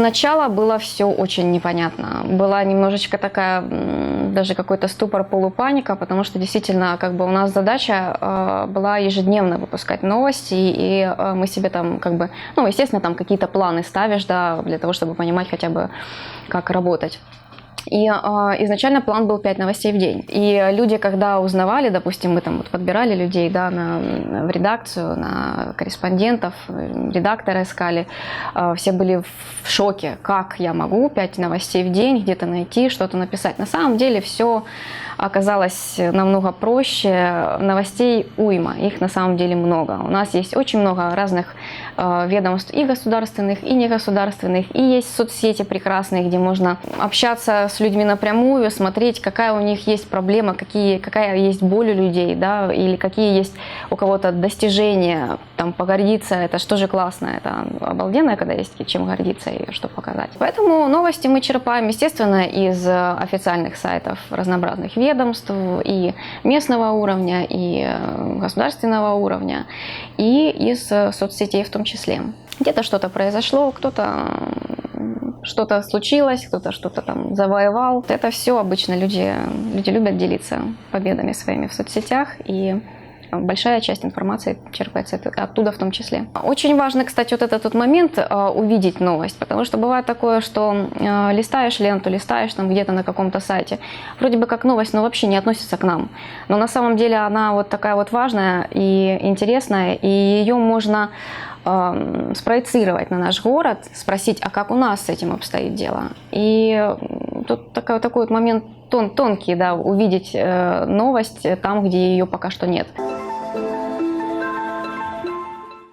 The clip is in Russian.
Сначала было все очень непонятно. Была немножечко такая, даже какой-то ступор, полупаника, потому что действительно, как бы у нас задача э, была ежедневно выпускать новости, и э, мы себе там, как бы, ну, естественно, там какие-то планы ставишь, да, для того, чтобы понимать хотя бы, как работать. И э, изначально план был 5 новостей в день. И люди, когда узнавали, допустим, мы там вот подбирали людей да, на, в редакцию, на корреспондентов, редакторы искали, э, все были в шоке, как я могу 5 новостей в день где-то найти, что-то написать. На самом деле все оказалось намного проще. Новостей уйма, их на самом деле много. У нас есть очень много разных э, ведомств и государственных, и негосударственных, и есть соцсети прекрасные, где можно общаться с людьми напрямую, смотреть, какая у них есть проблема, какие, какая есть боль у людей, да, или какие есть у кого-то достижения, там, погордиться, это что же классно, это обалденно, когда есть чем гордиться и что показать. Поэтому новости мы черпаем, естественно, из официальных сайтов разнообразных ведомств и местного уровня, и э, государственного уровня, и из э, соцсетей в том числе. Где-то что-то произошло, кто-то что-то случилось, кто-то что-то там завоевал. Это все обычно люди, люди любят делиться победами своими в соцсетях, и большая часть информации черпается оттуда в том числе. Очень важно, кстати, вот этот вот момент э, увидеть новость, потому что бывает такое, что э, листаешь ленту, листаешь там где-то на каком-то сайте, вроде бы как новость, но вообще не относится к нам. Но на самом деле она вот такая вот важная и интересная, и ее можно э, спроецировать на наш город, спросить, а как у нас с этим обстоит дело. И тут такой, такой вот момент тон, тонкий, да, увидеть э, новость там, где ее пока что нет.